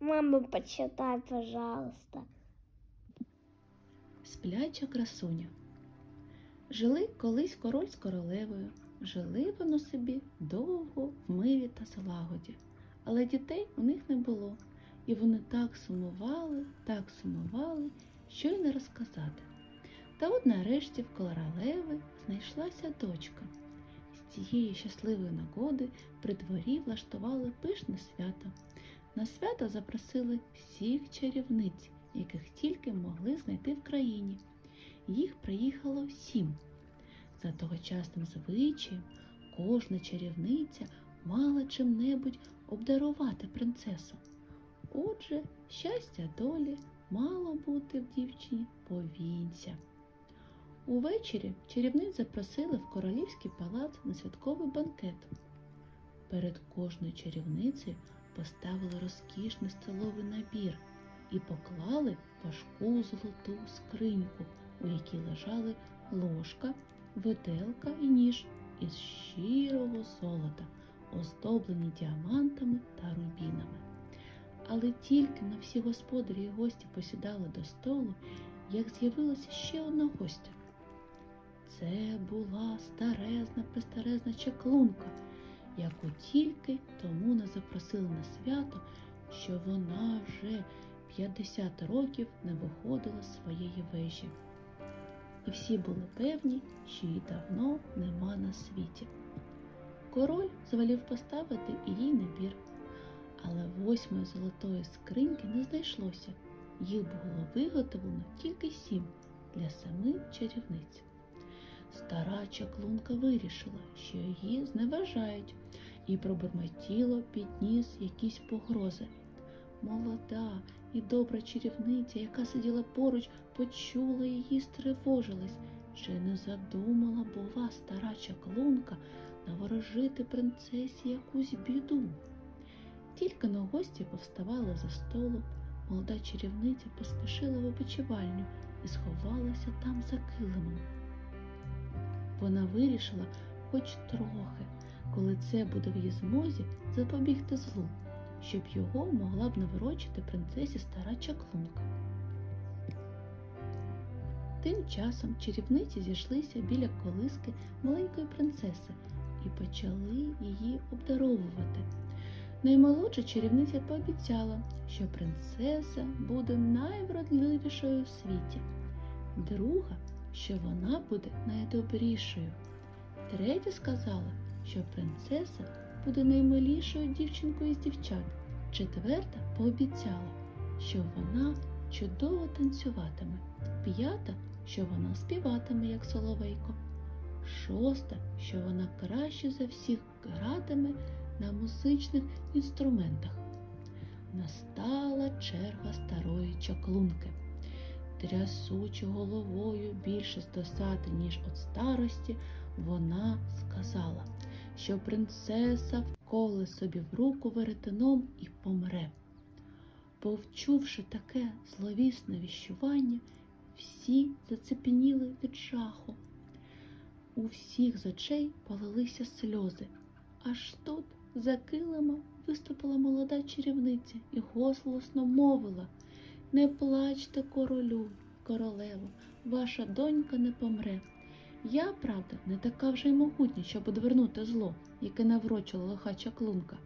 Мама, почитай, пожалуйста. Спляча красуня. Жили колись король з королевою. Жили воно собі довго в мирі та злагоді, але дітей у них не було, і вони так сумували, так сумували, що й не розказати. Та от нарешті в королеви знайшлася дочка. З цієї щасливої нагоди при дворі влаштували пишне свято. На свято запросили всіх чарівниць, яких тільки могли знайти в країні. Їх приїхало сім. За тогочасним звичаєм кожна чарівниця мала чим-небудь обдарувати принцесу. Отже, щастя долі мало бути в дівчині повінця. Увечері чарівниць запросили в королівський палац на святковий банкет. Перед кожною чарівницею поставили розкішний столовий набір і поклали важку золоту скриньку, у якій лежали ложка, виделка і ніж із щирого золота, оздоблені діамантами та рубінами. Але тільки на всі господарі і гості посідали до столу, як з'явилася ще одна гостя. Це була старезна престарезна чаклунка, яку тільки тому не запросили на свято, що вона вже 50 років не виходила з своєї вежі. І всі були певні, що її давно нема на світі. Король звелів поставити і їй набір, але восьмої золотої скриньки не знайшлося. Їх було виготовлено тільки сім для семи чарівниць. Стара чаклунка вирішила, що її зневажають, і пробурмотіло підніс якісь погрози. Молода і добра чарівниця, яка сиділа поруч, почула її, стривожилась, чи не задумала, бува стара чаклунка наворожити принцесі якусь біду. Тільки на гості повставали за столу, молода чарівниця поспішила в опочивальню і сховалася там за килимом. Вона вирішила хоч трохи, коли це буде в її змозі, запобігти злу, щоб його могла б наворочити принцесі стара чаклунка. Тим часом чарівниці зійшлися біля колиски маленької принцеси і почали її обдаровувати. Наймолодша чарівниця пообіцяла, що принцеса буде найвродливішою в світі. Друга, що вона буде найдобрішою. Третя сказала, що принцеса буде наймилішою дівчинкою з дівчат. Четверта пообіцяла, що вона чудово танцюватиме. П'ята, що вона співатиме, як соловейко. Шоста, що вона краще за всіх гратиме на музичних інструментах. Настала черга старої чаклунки. Трясучи головою більше з досади, ніж від старості, вона сказала, що принцеса вколе собі в руку веретеном і помре. Повчувши таке зловісне віщування, всі зацепеніли від жаху. У всіх з очей полилися сльози. Аж тут за килима виступила молода чарівниця і голосно мовила Не плачте, королю, королево, ваша донька не помре. Я, правда, не така вже й могутня, щоб одвернути зло, яке наврочила лиха чаклунка.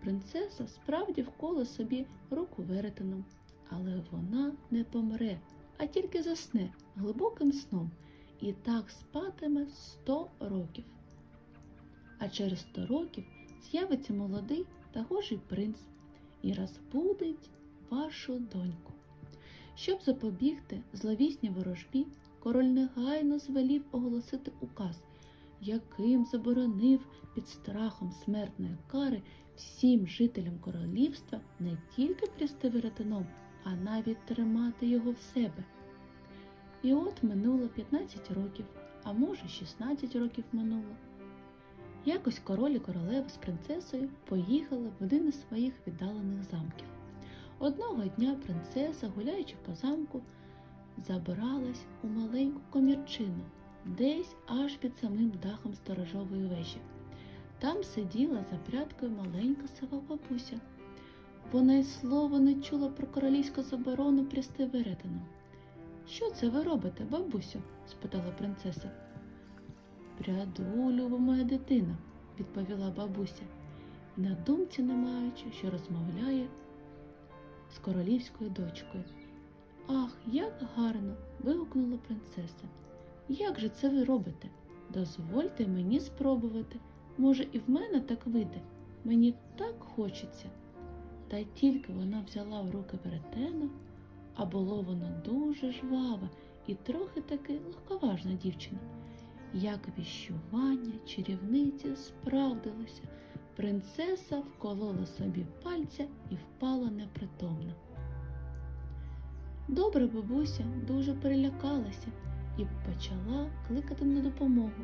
Принцеса справді вкола собі руку веретеном, але вона не помре, а тільки засне глибоким сном і так спатиме сто років. А через сто років з'явиться молодий та гожий принц і розбудить вашу доньку. Щоб запобігти зловісній ворожбі, король негайно звелів оголосити указ, яким заборонив під страхом смертної кари всім жителям королівства не тільки плісти веретеном, а навіть тримати його в себе. І от минуло 15 років, а може 16 років минуло. Якось король і королева з принцесою поїхали в один із своїх віддалених замків. Одного дня принцеса, гуляючи по замку, забиралась у маленьку комірчину, десь аж під самим дахом сторожової вежі. Там сиділа за прядкою маленька сива бабуся. Вона й слова не чула про королівську заборону прясти веретеном. Що це ви робите, бабусю? спитала принцеса. Пряду, люба моя дитина, відповіла бабуся, на думці не маючи, що розмовляє з королівською дочкою. Ах, як гарно. вигукнула принцеса. Як же це ви робите? Дозвольте мені спробувати. Може, і в мене так вийде. Мені так хочеться. Та тільки вона взяла в руки веретено, а було воно дуже жваве і трохи таки легковажна дівчина. Як віщування чарівниці справдилося, принцеса вколола собі пальця і впала непритомна. Добре бабуся дуже перелякалася і почала кликати на допомогу.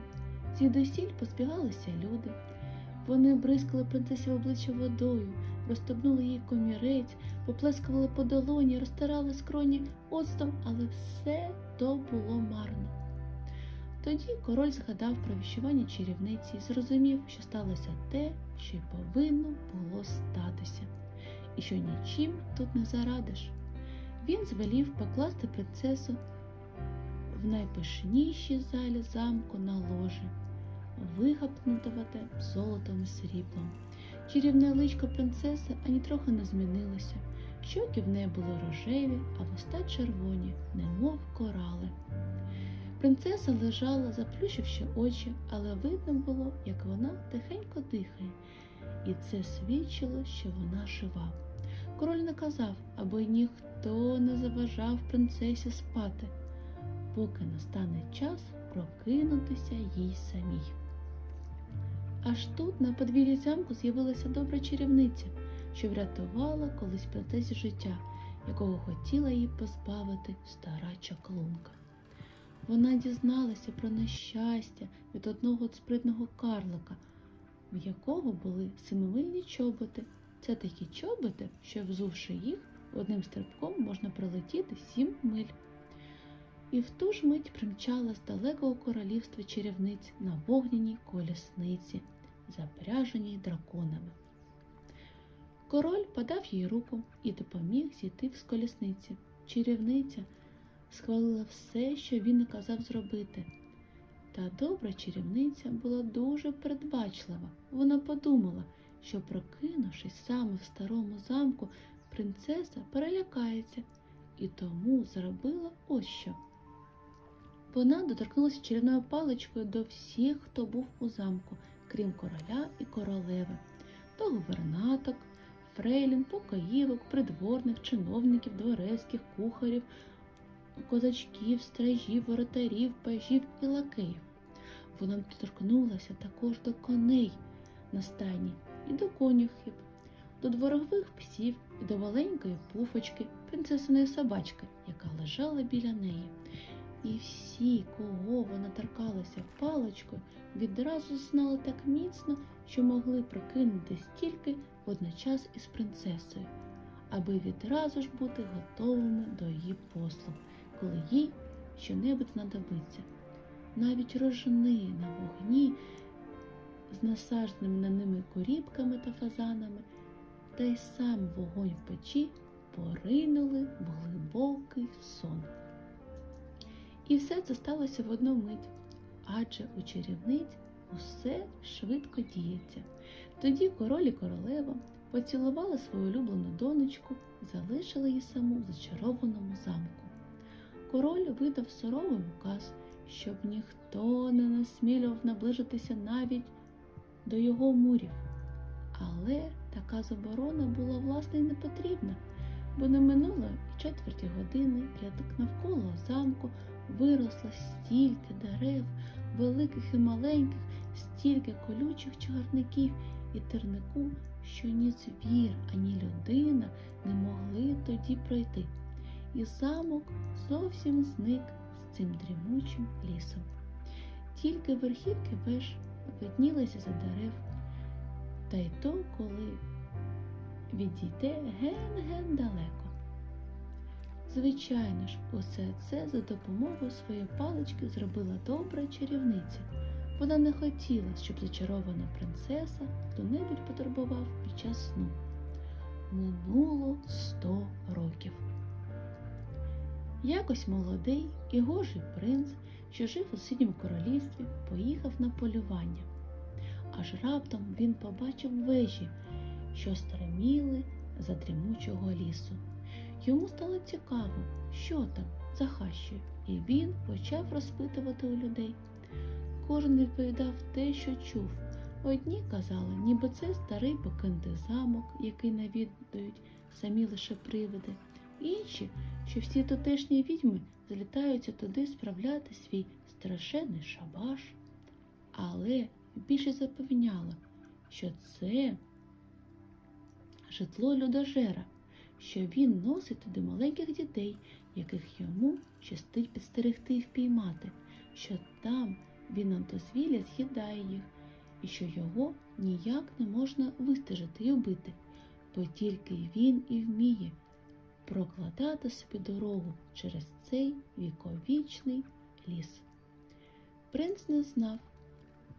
Звідусіль поспігалися люди. Вони бризкали принцесі в обличчя водою, розстебнули їй комірець, поплескували по долоні, розтирали скроні оцтом, але все то було марно. Тоді король згадав про віщування чарівниці і зрозумів, що сталося те, що й повинно було статися, і що нічим тут не зарадиш. Він звелів покласти принцесу в найпишнішій залі замку на ложі, вигапнутувати золотом і сріблом. Чарівне личко принцеси ані трохи не змінилося. Щоки в неї були рожеві, а вуста червоні, немов корали. Принцеса лежала, заплющивши очі, але видно було, як вона тихенько дихає, і це свідчило, що вона жива. Король наказав, аби ніхто не заважав принцесі спати, поки настане час прокинутися їй самій. Аж тут на подвір'ї замку з'явилася добра чарівниця, що врятувала колись принцесі життя, якого хотіла її позбавити стара чаклунка. Вона дізналася про нещастя від одного спритного карлика, в якого були семимильні чоботи. Це такі чоботи, що, взувши їх, одним стрибком можна пролетіти сім миль. І в ту ж мить примчала з далекого королівства чарівниць на вогняній колісниці, запряженій драконами. Король подав їй руку і допоміг зійти з колісниці. Чарівниця схвалила все, що він наказав зробити. Та добра чарівниця була дуже передбачлива. Вона подумала, що, прокинувшись саме в старому замку, принцеса перелякається і тому зробила ось що. Вона доторкнулася чарівною паличкою до всіх, хто був у замку, крім короля і королеви, до гувернаток, фрейлін, покоївок, придворних, чиновників, дворецьких, кухарів, козачків, стражів, воротарів, пажів і лакеїв. Вона доторкнулася також до коней на стайні і до конюхів, до дворових псів і до маленької пуфочки, принцесиної собачки, яка лежала біля неї. І всі, кого вона торкалася паличкою, відразу знали так міцно, що могли прокинутись тільки водночас із принцесою, аби відразу ж бути готовими до її послуг, коли їй щонебудь знадобиться. Навіть рожни на вогні з насадженими на ними корібками та фазанами, та й сам вогонь в печі поринули в глибокий сон. І все це сталося в одну мить, адже у чарівниць усе швидко діється. Тоді король і королева поцілували свою улюблену донечку і залишили її саму в зачарованому замку. Король видав суровий указ, щоб ніхто не насмілював наближитися навіть до його мурів. Але така заборона була власне й не потрібна, бо не минуло і четверті години, як навколо замку виросло стільки дерев, великих і маленьких, стільки колючих чагарників і тернику, що ні звір, ані людина не могли тоді пройти. І замок зовсім зник з цим дрімучим лісом. Тільки верхівки веж виднілися за дерев, та й то, коли відійде ген-ген далеко. Звичайно ж, усе це за допомогою своєї палички зробила добра чарівниця. Вона не хотіла, щоб зачарована принцеса хто-небудь потурбував під час сну. минуло сто років. Якось молодий і гожий принц, що жив у синьому королівстві, поїхав на полювання. Аж раптом він побачив вежі, що стреміли за дрімучого лісу. Йому стало цікаво, що там за хащою, і він почав розпитувати у людей. Кожен відповідав те, що чув. Одні казали, ніби це старий покинутий замок, який навідують самі лише привиди. Інші, що всі тутешні відьми злітаються туди справляти свій страшенний шабаш. Але більшість запевняла, що це житло людожера, що він носить туди маленьких дітей, яких йому щастить підстерегти і впіймати, що там він на дозвілля з'їдає їх, і що його ніяк не можна вистежити і вбити, бо тільки він і вміє прокладати собі дорогу через цей віковічний ліс. Принц не знав,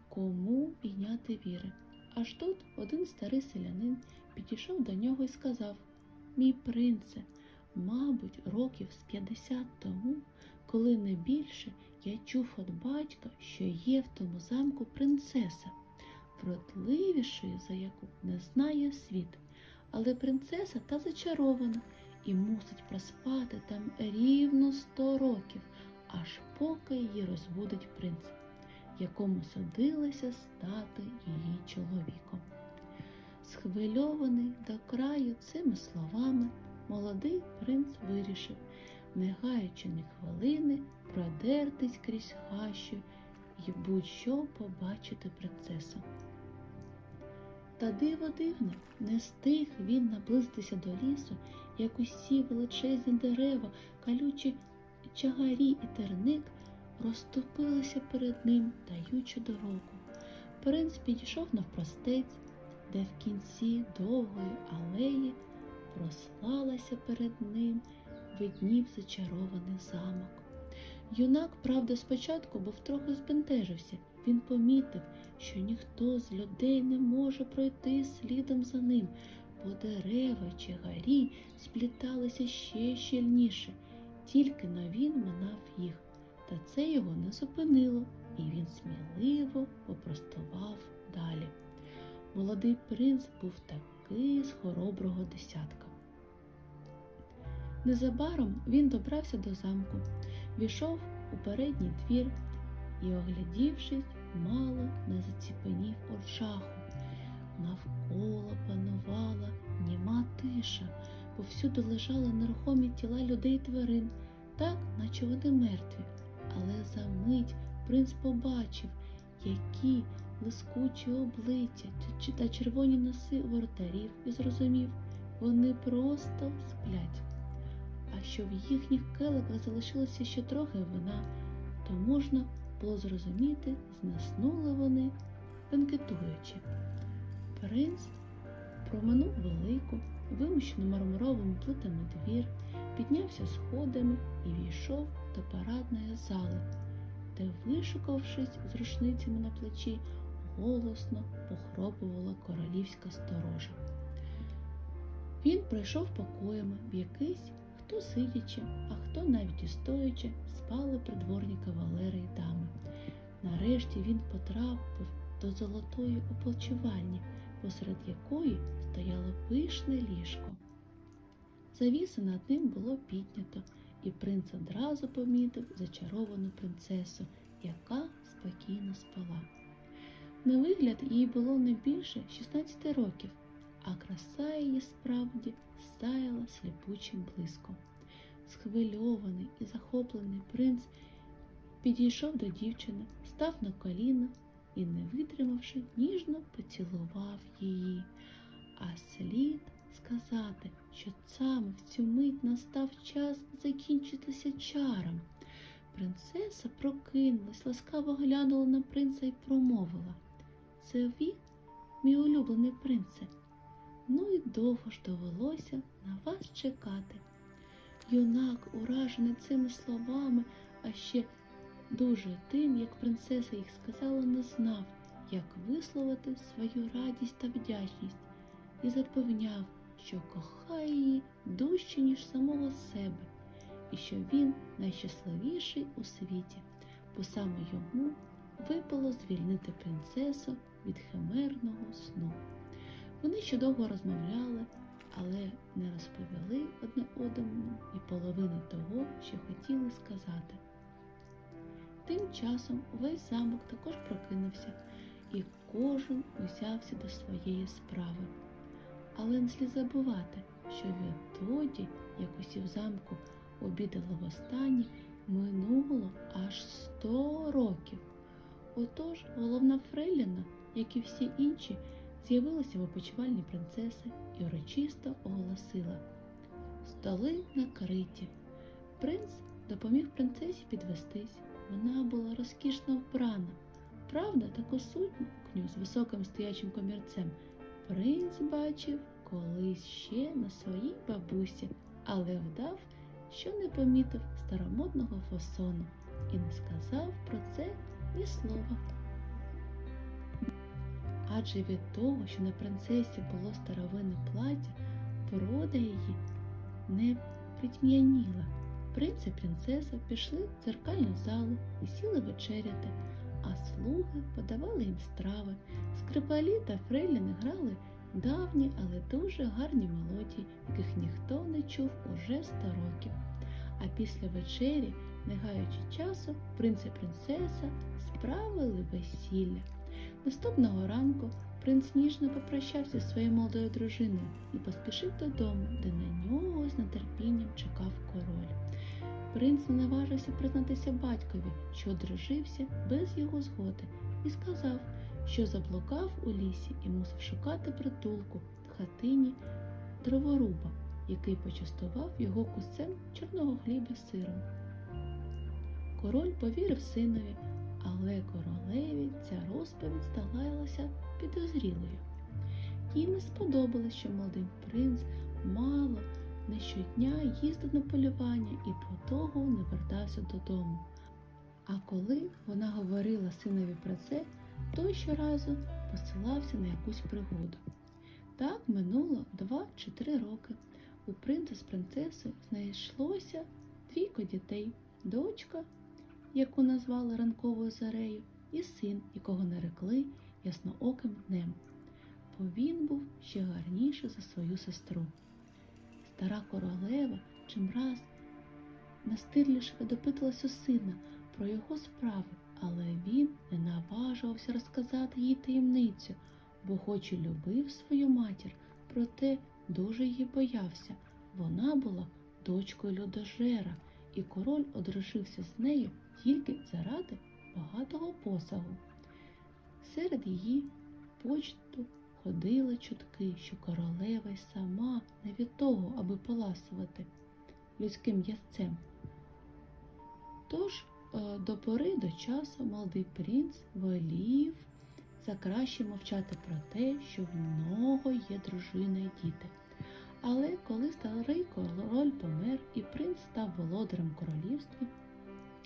кому підняти віри. Аж тут один старий селянин підійшов до нього і сказав: Мій принце, мабуть, років з 50 тому, коли не більше, я чув від батька, що є в тому замку принцеса, вродливішої, за яку не знає світ. Але принцеса та зачарована і мусить проспати там рівно сто років, аж поки її розбудить принц, якому судилося стати її чоловіком. Схвильований до краю цими словами, молодий принц вирішив, не гаючи ні хвилини, продертись крізь хащу і будь-що побачити принцесу. Та диво дивне, не стиг він наблизитися до лісу, як усі величезні дерева, калючі чагарі і терник розступилися перед ним, даючи дорогу. Принц підійшов навпростець, де в кінці довгої алеї прослалася перед ним, виднів зачарований замок. Юнак, правда, спочатку був трохи збентежився. Він помітив, що ніхто з людей не може пройти слідом за ним, бо дерева чи гарі спліталися ще щільніше, тільки но він минав їх, та це його не зупинило, і він сміливо попростував далі. Молодий принц був такий з хороброго десятка. Незабаром він добрався до замку, війшов у передній двір і, оглядівшись, мало не заціпенів від жаху. Навколо панувала німа тиша, повсюди лежали нерухомі тіла людей і тварин, так, наче вони мертві. Але за мить принц побачив, які блискучі обличчя та червоні носи воротарів і зрозумів, вони просто сплять. А що в їхніх келиках залишилося ще трохи вина, то можна було зрозуміти, знеснули вони, бенкетуючи. Принц проминув велику, вимощену мармуровими плитами двір, піднявся сходами і війшов до парадної зали, де, вишукавшись з рушницями на плечі, голосно похропувала королівська сторожа. Він пройшов покоями, в якийсь хто сидячи, а хто навіть і стоячи, спали придворні кавалери і дами. Нарешті він потрапив до золотої ополчувальні, посеред якої стояло пишне ліжко. Завіси над ним було піднято, і принц одразу помітив зачаровану принцесу, яка спокійно спала. На вигляд їй було не більше 16 років, а краса її справді сяяла сліпучим блиском. Схвильований і захоплений принц підійшов до дівчини, став на коліна і, не витримавши, ніжно поцілував її. А слід сказати, що саме в цю мить настав час закінчитися чаром. Принцеса прокинулась, ласкаво глянула на принца і промовила Це він, мій улюблений принце. Ну і довго ж довелося на вас чекати. Юнак, уражений цими словами, а ще дуже тим, як принцеса їх сказала, не знав, як висловити свою радість та вдячність, і запевняв, що кохає її дужче, ніж самого себе, і що він найщасливіший у світі, бо саме йому випало звільнити принцесу від химерного сну. Вони ще довго розмовляли, але не розповіли одне одному і половини того, що хотіли сказати. Тим часом увесь замок також прокинувся, і кожен узявся до своєї справи. Але не слід забувати, що відтоді, як усі в замку обідали востаннє, минуло аж сто років. Отож головна Фрейліна, як і всі інші, з'явилася в опочивальні принцеси і урочисто оголосила Столи накриті. Принц допоміг принцесі підвестись. Вона була розкішно вбрана. Правда, таку сутню з високим стоячим комірцем принц бачив колись ще на своїй бабусі, але вдав, що не помітив старомодного фасону і не сказав про це ні слова. Адже від того, що на принцесі було старовинне плаття, врода її не притьмяніла. Принц і принцеса пішли в дзеркальну залу і сіли вечеряти, а слуги подавали їм страви. Скрипалі та фрейліни грали давні, але дуже гарні мелодії, яких ніхто не чув уже сто років. А після вечері, не гаючи часу, принц і принцеса справили весілля. Наступного ранку принц ніжно попрощався зі своєю молодою дружиною і поспішив додому, де на нього з нетерпінням чекав король. Принц наважився признатися батькові, що одружився без його згоди, і сказав, що заблукав у лісі і мусив шукати притулку в хатині дроворуба, який почастував його кусцем чорного хліба з сиром. Король повірив синові, але королеві ця розповідь здавалася підозрілою. Їй не сподобалось, що молодий принц мало не щодня їздив на полювання і по того не вертався додому. А коли вона говорила синові про це, той щоразу посилався на якусь пригоду. Так минуло два чи три роки. У принца з принцесою знайшлося двійко дітей, дочка, яку назвали ранковою зарею, і син, якого нарекли яснооким днем, бо він був ще гарніший за свою сестру. Стара королева чимраз настирливіше допитувалась у сина про його справи, але він не наважувався розказати їй таємницю, бо хоч і любив свою матір, проте дуже її боявся. Вона була дочкою людожера, і король одружився з нею тільки заради багатого посагу. Серед її почту ходили чутки, що королева й сама не від того, аби поласувати людським ясцем. Тож е, до пори до часу молодий принц волів за краще мовчати про те, що в нього є дружина і діти. Але коли старий король помер і принц став володарем королівства,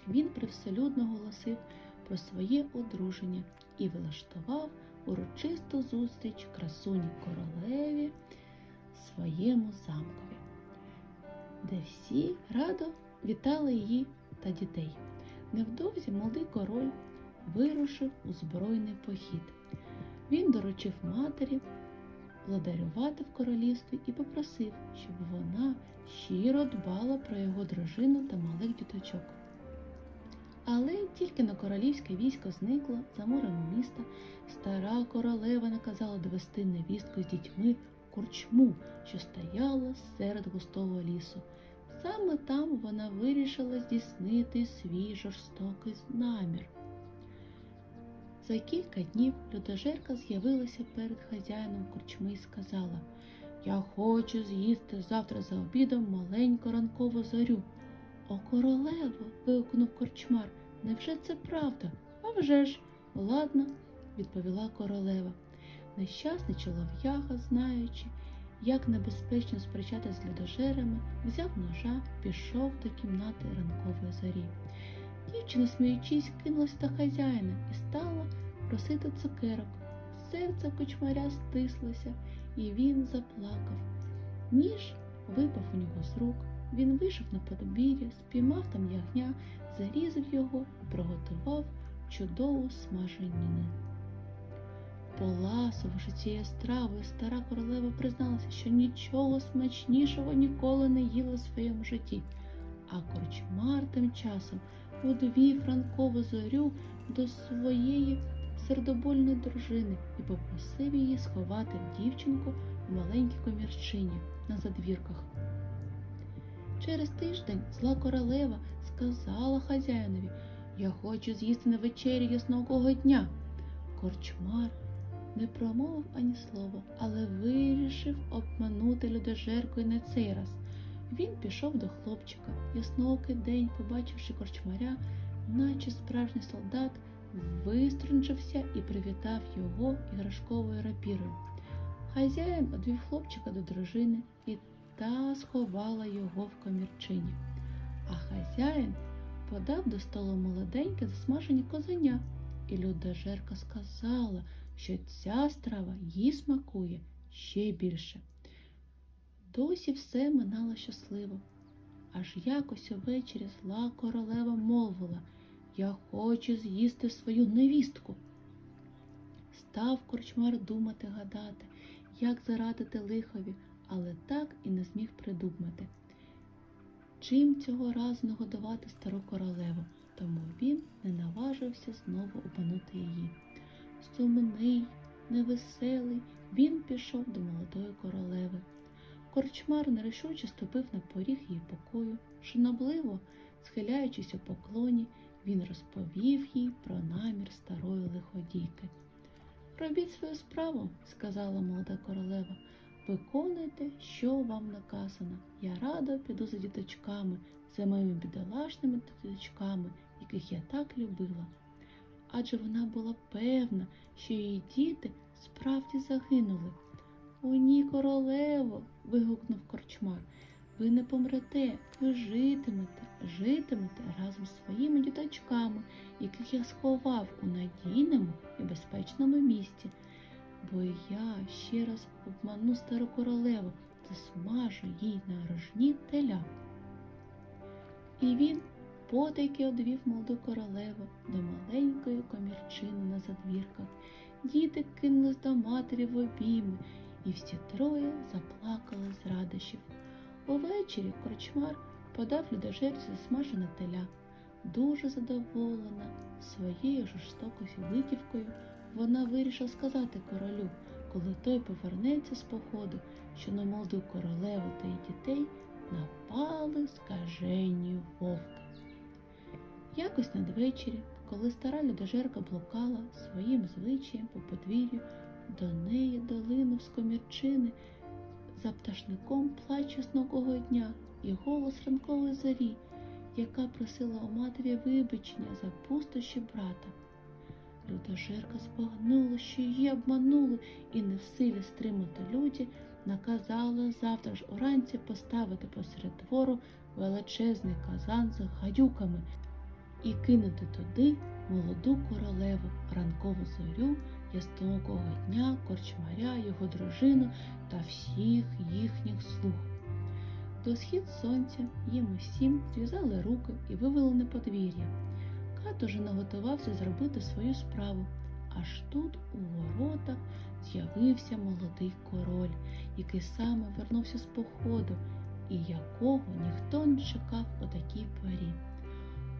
він привселюдно голосив про своє одруження і влаштував урочисту зустріч красуні королеві своєму замкові, де всі радо вітали її та дітей. Невдовзі молодий король вирушив у збройний похід. Він доручив матері владарювати в королівстві і попросив, щоб вона щиро дбала про його дружину та малих діточок. Але тільки на королівське військо зникло за морем міста, стара королева наказала довести невістку з дітьми в корчму, що стояла серед густого лісу. Саме там вона вирішила здійснити свій жорстокий намір. За кілька днів людожерка з'явилася перед хазяїном корчми і сказала Я хочу з'їсти завтра за обідом маленьку ранкову зорю. О, королево. вигукнув корчмар. Невже це правда? «А вже ж, ладно, відповіла королева. Нещасний чолов'яга, знаючи, як небезпечно сперечати з людожерами, взяв ножа, пішов до кімнати ранкової зорі. Дівчина, сміючись, кинулась до хазяїна і стала просити цукерок. Серце кочмаря стислося, і він заплакав. Ніж випав у нього з рук. Він вийшов на подвір'я, спіймав там ягня, зарізав його і приготував чудову смаженіну. Поласувавши цією стравою, стара королева призналася, що нічого смачнішого ніколи не їла в своєму житті. А корчмар тим часом одвів ранкову зорю до своєї сердобольної дружини і попросив її сховати дівчинку в маленькій комірчині на задвірках. Через тиждень зла королева сказала хазяїнові, я хочу з'їсти на вечері ясного дня. Корчмар не промовив ані слова, але вирішив обманути людожерку і на цей раз. Він пішов до хлопчика. Ясноокий день, побачивши корчмаря, наче справжній солдат, виструнчився і привітав його іграшковою рапірою. Хазяїн одвів хлопчика до дружини, і та сховала його в комірчині. А хазяїн подав до столу молоденьке засмажені козеня, і людожерка сказала, що ця страва їй смакує ще більше. Досі все минало щасливо. Аж якось увечері зла королева мовила Я хочу з'їсти свою невістку. Став корчмар думати, гадати, як зарадити лихові, але так і не зміг придумати. Чим цього разу нагодувати стару королеву, тому він не наважився знову обманути її. Сумний, невеселий, він пішов до молодої королеви. Корчмар нерішуче ступив на поріг її покою, шанобливо, схиляючись у поклоні, він розповів їй про намір старої лиходійки. Робіть свою справу, сказала молода королева. Виконуйте, що вам наказано. Я радо піду за діточками, за моїми бідолашними діточками, яких я так любила. Адже вона була певна, що її діти справді загинули. О, ні, королево. вигукнув корчмар. Ви не помрете, ви житимете, житимете разом з своїми діточками, яких я сховав у надійному і безпечному місці. Бо я ще раз обману стару королеву, засмажу їй на рожні теля. І він потайки одвів молоду королеву до маленької комірчини на задвірках. Діти кинулись до матері в обійми, і всі троє заплакали з радощів. Увечері корчмар подав людожерці засмажене теля. Дуже задоволена своєю жорстокою витівкою, вона вирішила сказати королю, коли той повернеться з походу, що на молоду королеву та її дітей напали скажені вовки. Якось надвечері, коли стара людожерка блукала своїм звичаєм по подвір'ю, до неї долинув з комірчини за пташником плач ясного дня і голос ранкової зорі, яка просила у матері вибачення за пустощі брата. Людожерка збагнула, що її обманули, і не в силі стримати люті, наказала завтра ж уранці поставити посеред двору величезний казан з гадюками і кинути туди молоду королеву, ранкову зорю, ясного дня, корчмаря, його дружину та всіх їхніх слуг. До схід сонця їм усім зв'язали руки і вивели на подвір'я. Кат уже наготувався зробити свою справу. Аж тут у воротах з'явився молодий король, який саме вернувся з походу, і якого ніхто не чекав у такій порі.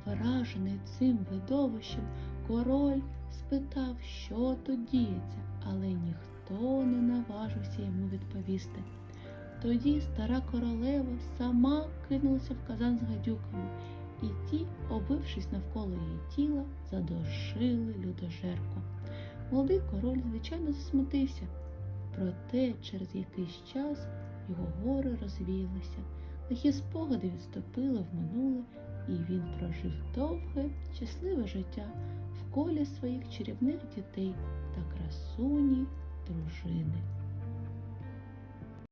Вражений цим видовищем, король спитав, що тут діється, але ніхто не наважився йому відповісти. Тоді стара королева сама кинулася в казан з гадюками, і ті, обившись навколо її тіла, задушили людожерку. Молодий король, звичайно, засмутився, проте через якийсь час його гори розвіялися, лихі спогади відступили в минуле, і він прожив довге, щасливе життя в колі своїх чарівних дітей та красуні дружини.